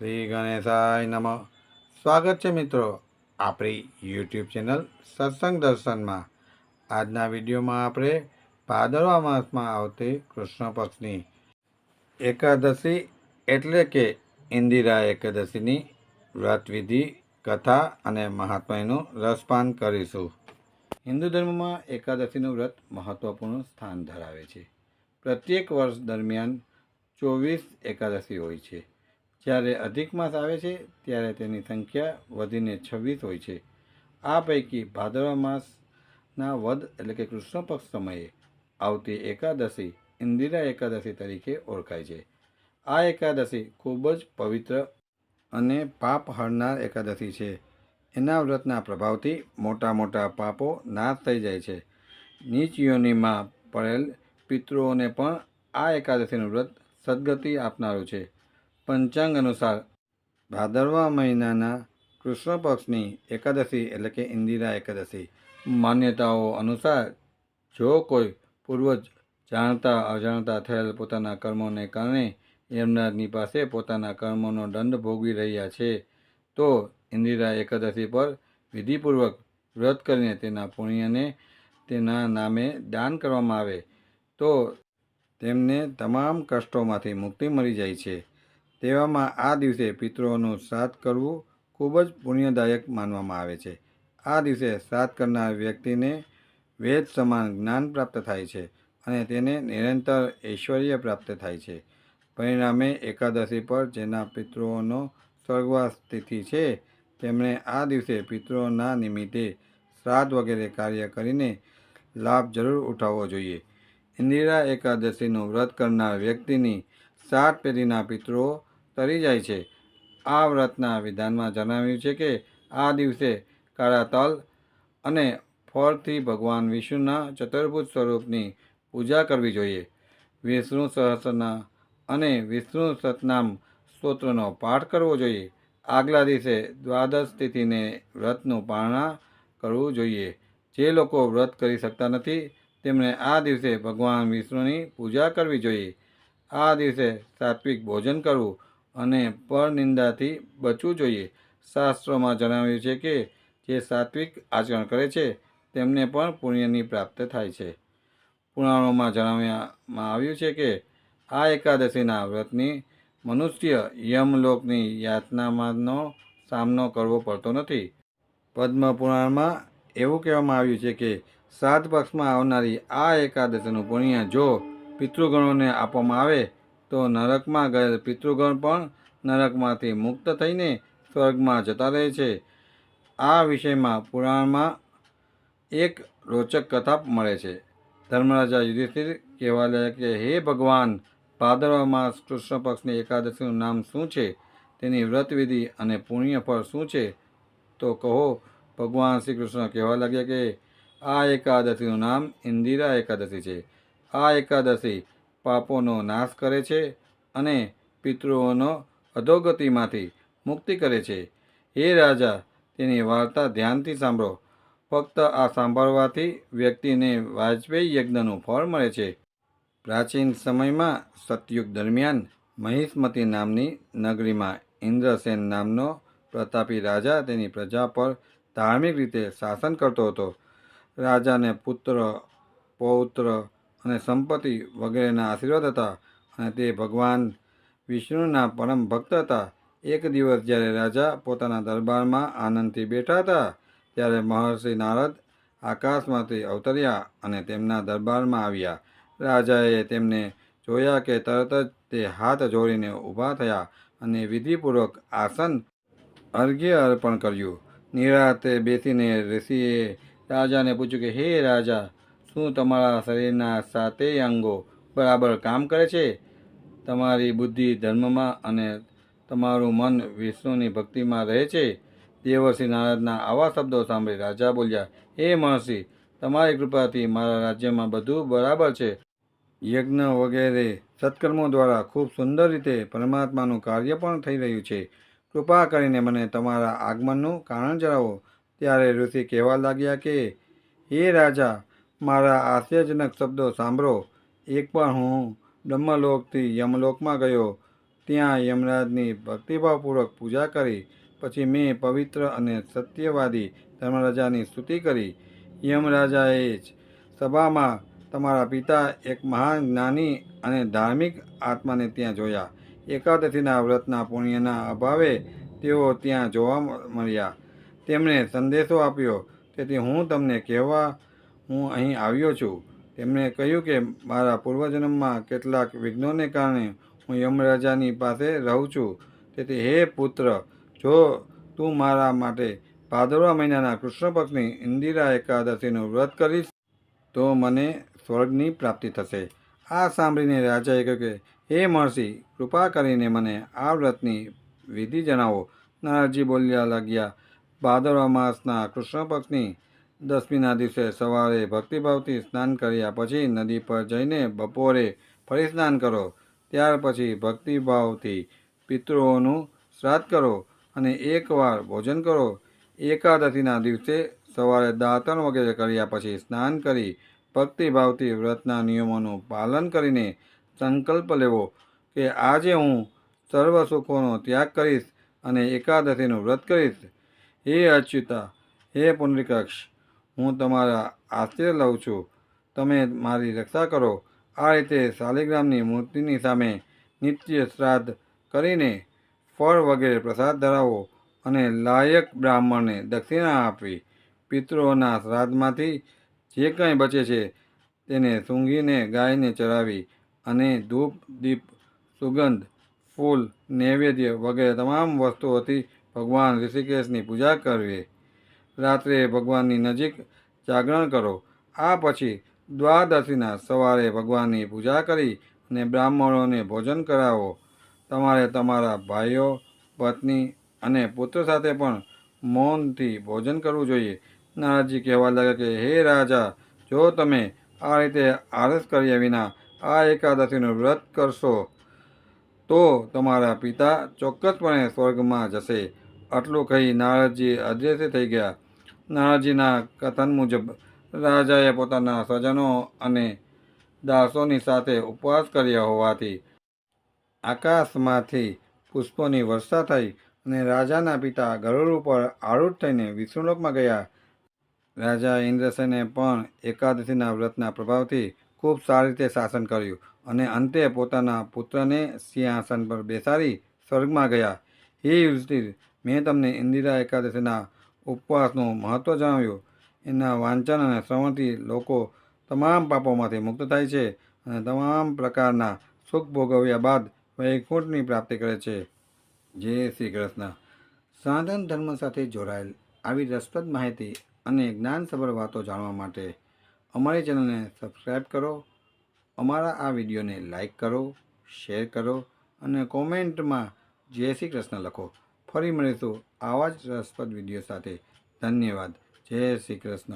શ્રી ગણેશાય નમઃ. સ્વાગત છે મિત્રો આપણી યુટ્યુબ ચેનલ સત્સંગ દર્શનમાં. આજના વિડીયોમાં આપણે ભાદરવા માસમાં આવતી કૃષ્ણ પક્ષની એકાદશી એટલે કે ઇન્દિરા એકાદશીની વ્રતવિધિ કથા અને મહાત્માનું રસપાન કરીશું. હિન્દુ ધર્મમાં એકાદશીનું વ્રત મહત્વપૂર્ણ સ્થાન ધરાવે છે. પ્રત્યેક વર્ષ દરમિયાન ચોવીસ એકાદશી હોય છે. જ્યારે અધિક માસ આવે છે, ત્યારે તેની સંખ્યા વધીને છવ્વીસ હોય છે. આ પૈકી ભાદરવા માસના વદ એટલે કે કૃષ્ણ પક્ષ સમયે આવતી એકાદશી ઇન્દિરા એકાદશી તરીકે ઓળખાય છે. આ એકાદશી ખૂબ જ પવિત્ર અને પાપ હરનાર એકાદશી છે. એના વ્રતના પ્રભાવથી મોટા મોટા પાપો નાશ થઈ જાય છે. નીચ યોનિમાં પડેલ પિતૃઓને પણ આ એકાદશીનું વ્રત સદગતિ આપનારું છે. પંચાંગ અનુસાર ભાદરવા મહિનાના કૃષ્ણ પક્ષની એકાદશી એટલે કે ઇન્દિરા એકાદશી માન્યતાઓ અનુસાર જો કોઈ પૂર્વજ જાણતા અજાણતા થયેલ પોતાના કર્મોને કારણે યમરાજની પાસે પોતાના કર્મોનો દંડ ભોગવી રહ્યા છે, તો ઇન્દિરા એકાદશી પર વિધિપૂર્વક વ્રત કરીને તેના પુણ્યને તેના નામે દાન કરવામાં આવે, તો તેમને તમામ કષ્ટોમાંથી મુક્તિ મળી જાય છે. તેવામાં આ દિવસે પિતૃઓનું શ્રાદ્ધ કરવું ખૂબ જ પુણ્યદાયક માનવામાં આવે છે. આ દિવસે શ્રાદ્ધ કરનાર વ્યક્તિને વેદ સમાન જ્ઞાન પ્રાપ્ત થાય છે અને તેને નિરંતર ઐશ્વર્ય પ્રાપ્ત થાય છે. પરિણામે એકાદશી પર જેના પિતૃઓનો સ્વર્ગવાસ તિથિ છે, તેમણે આ દિવસે પિતૃઓના નિમિત્તે શ્રાદ્ધ વગેરે કાર્ય કરીને લાભ જરૂર ઉઠાવવો જોઈએ. ઇન્દિરા એકાદશીનું વ્રત કરનાર વ્યક્તિની સાત પેઢીના પિતૃઓ તરી જાય છે. આ વ્રતના વિધાનમાં જણાવ્યું છે કે, આ દિવસે કાળા તલ અને ફળથી ભગવાન વિષ્ણુના ચતુર્ભુજ સ્વરૂપની પૂજા કરવી જોઈએ. વિષ્ણુ સહસ્રના અને વિષ્ણુ સતનામ સ્તોત્રનો પાઠ કરવો જોઈએ. આગલા દિવસે દ્વાદશ તિથિને વ્રતનું પારણા કરવું જોઈએ. જે લોકો વ્રત કરી શકતા નથી, તેમણે આ દિવસે ભગવાન વિષ્ણુની પૂજા કરવી જોઈએ. આ દિવસે સાત્વિક ભોજન કરવું અને પરનિંદાથી બચવું જોઈએ. શાસ્ત્રોમાં જણાવ્યું છે કે, જે સાત્વિક આચરણ કરે છે, તેમને પણ પુણ્યની પ્રાપ્ત થાય છે. પુરાણોમાં જણાવવામાં આવ્યું છે કે, આ એકાદશીના વ્રતની મનુષ્ય યમલોકની યાતનામાંનો સામનો કરવો પડતો નથી. પદ્મ પુરાણમાં એવું કહેવામાં આવ્યું છે કે, સાત પક્ષમાં આવનારી આ એકાદશીનું પુણ્ય જો પિતૃગણોને આપવામાં આવે તો નરકમાં ગયેલ પિતૃગણ પણ નરકમાંથી મુક્ત થઈને સ્વર્ગમાં જતા રહે છે. આ વિષયમાં પુરાણમાં એક રોચક કથા મળે છે. ધર્મરાજા યુધિષ્ઠિર કહેવા લાગ્યા કે, હે ભગવાન ભાદરવા માસ કૃષ્ણ પક્ષની એકાદશીનું નામ શું છે? તેની વ્રતવિધિ અને પુણ્ય ફળ શું છે? તો કહો, ભગવાન શ્રી કૃષ્ણ કહેવા લાગ્યા કે, આ એકાદશીનું નામ ઇન્દિરા એકાદશી છે. આ એકાદશી પાપોનો નાશ કરે છે અને પિતૃઓનો અધોગતિમાંથી મુક્તિ કરે છે. હે રાજા, તેની વાર્તા ધ્યાનથી સાંભળો. ફક્ત આ સાંભળવાથી વ્યક્તિને વાજપેયી યજ્ઞનું ફળ મળે છે. પ્રાચીન સમયમાં સતયુગ દરમિયાન મહિષ્મતી નામની નગરીમાં ઇન્દ્રસેન નામનો પ્રતાપી રાજા તેની પ્રજા પર ધાર્મિક રીતે શાસન કરતો હતો. રાજાને પુત્ર, પૌત્ર અને સંપત્તિ વગેરેના આશીર્વાદ હતા અને તે ભગવાન વિષ્ણુના પરમ ભક્ત હતા. એક દિવસ જ્યારે રાજા પોતાના દરબારમાં આનંદથી બેઠા હતા, ત્યારે મહર્ષિ નારદ આકાશમાંથી અવતર્યા અને તેમના દરબારમાં આવ્યા. રાજાએ તેમને જોયા કે તરત જ તે હાથ જોડીને ઊભા થયા અને વિધિપૂર્વક આસન અર્ઘ્ય અર્પણ કર્યું. નિરાતે બેસીને ઋષિએ રાજાને પૂછ્યું કે, હે રાજા શું તમારા શરીરના સાતેય અંગો બરાબર કામ કરે છે? તમારી બુદ્ધિ ધર્મમાં અને તમારું મન વિષ્ણુની ભક્તિમાં રહે છે? દેવર્ષિ નારદના આવા શબ્દો સાંભળી રાજા બોલ્યા, હે મહર્ષિ, તમારી કૃપાથી મારા રાજ્યમાં બધું બરાબર છે. યજ્ઞ વગેરે સત્કર્મો દ્વારા ખૂબ સુંદર રીતે પરમાત્માનું કાર્ય પણ થઈ રહ્યું છે. કૃપા કરીને મને તમારા આગમનનું કારણ જણાવો. ત્યારે ઋષિ કહેવા લાગ્યા કે, હે રાજા મારા આશ્ચર્યજનક શબ્દો સાંભળો. એક પણ હું બ્રહ્મલોકથી યમલોકમાં ગયો. ત્યાં યમરાજની ભક્તિભાવપૂર્વક પૂજા કરી. પછી મેં પવિત્ર અને સત્યવાદી ધર્મરાજાની સ્તુતિ કરી. યમરાજાએ જ સભામાં તમારા પિતા એક મહાન જ્ઞાની અને ધાર્મિક આત્માને ત્યાં જોયા. એકાદશીના વ્રતના પુણ્યના અભાવે તેઓ ત્યાં જોવા મળ્યા. તેમણે સંદેશો આપ્યો. તેથી હું તમને કહેવા હું અહીં આવ્યો છું. તેમણે કહ્યું કે, મારા પૂર્વજન્મમાં કેટલાક વિઘ્નોને કારણે હું યમરાજાની પાસે રહું છું. તેથી હે પુત્ર, જો તું મારા માટે ભાદરવા મહિનાના કૃષ્ણ પક્ષની ઇન્દિરા એકાદશીનું વ્રત કરીશ, તો મને સ્વર્ગની પ્રાપ્તિ થશે. આ સાંભળીને રાજાએ કહ્યું કે, હે મહર્ષિ, કૃપા કરીને મને આ વ્રતની વિધિ જણાવો. નારદજી બોલ્યા લાગ્યા, ભાદરવા માસના કૃષ્ણ પક્ષની દસમીના દિવસે સવારે ભક્તિભાવથી સ્નાન કર્યા પછી નદી પર જઈને બપોરે ફરી સ્નાન કરો. ત્યાર પછી ભક્તિભાવથી પિતૃઓનું શ્રાદ્ધ કરો અને એકવાર ભોજન કરો. એકાદશીના દિવસે સવારે દાંતણ વગેરે કર્યા પછી સ્નાન કરી ભક્તિભાવથી વ્રતના નિયમોનું પાલન કરીને સંકલ્પ લેવો કે આજે હું સર્વ સુખોનો ત્યાગ કરીશ અને એકાદશીનું વ્રત કરીશ. હે અચ્યુતા, હે પુનરીકક્ષ હું તમારા આશ્રય લઉં છું. તમે મારી રક્ષા કરો. આ રીતે શાલિગ્રામની મૂર્તિની સામે નિત્ય શ્રાદ્ધ કરીને ફળ વગેરે પ્રસાદ ધરાવો અને લાયક બ્રાહ્મણને દક્ષિણા આપવી. પિતૃઓના શ્રાદ્ધમાંથી જે કંઈ બચે છે તેને સૂંઘીને ગાયને ચરાવી અને ધૂપ, દીપ, સુગંધ, ફૂલ, નૈવેદ્ય વગેરે તમામ વસ્તુઓથી ભગવાન ઋષિકેશની પૂજા કરવી. રાત્રે ભગવાનની નજીક જાગરણ કરો. આ પછી દ્વાદશીના સવારે ભગવાનની પૂજા કરી અને બ્રાહ્મણોને ભોજન કરાવો. તમારે તમારા ભાઈઓ, પત્ની અને પુત્ર સાથે પણ મૌનથી ભોજન કરવું જોઈએ. નારદજી કહેવા લાગ્યા કે, હે રાજા, જો તમે આ રીતે આરસ કર્યા વિના આ એકાદશીનું વ્રત કરશો, તો તમારા પિતા ચોક્કસપણે સ્વર્ગમાં જશે. આટલું કહી નારદજી અદૃશ્ય થઈ ગયા. નારદજીના કથન મુજબ રાજાએ પોતાના સ્વજનો અને દાસોની સાથે ઉપવાસ કર્યા હોવાથી આકાશમાંથી પુષ્પોની વર્ષા થઈ અને રાજાના પિતા ગરુડ ઉપર આરૂઢ થઈને વિષ્ણુલોકમાં ગયા. રાજા ઇન્દ્રસેને પણ એકાદશીના વ્રતના પ્રભાવથી ખૂબ સારી રીતે શાસન કર્યું અને અંતે પોતાના પુત્રને સિંહાસન પર બેસાડી સ્વર્ગમાં ગયા. હે યુધિષ્ઠિર, મેં તમને ઇન્દિરા એકાદશીના ઉપવાસનું મહત્ત્વ જણાવ્યું. એના વાંચન અને શ્રવણથી લોકો તમામ પાપોમાંથી મુક્ત થાય છે અને તમામ પ્રકારના સુખ ભોગવ્યા બાદ વૈકુંઠની પ્રાપ્તિ કરે છે. જય શ્રી કૃષ્ણ. સનાતન ધર્મ સાથે જોડાયેલ આવી રસપ્રદ માહિતી અને જ્ઞાનસભર વાતો જાણવા માટે અમારી ચેનલને સબસ્ક્રાઈબ કરો. અમારા આ વિડીયોને લાઈક કરો, શેર કરો અને કોમેન્ટમાં જય શ્રી કૃષ્ણ લખો. ફરી મળીશું આવા જ રસપ્રદ વીડિયો સાથે. ધન્યવાદ. જય શ્રી કૃષ્ણ.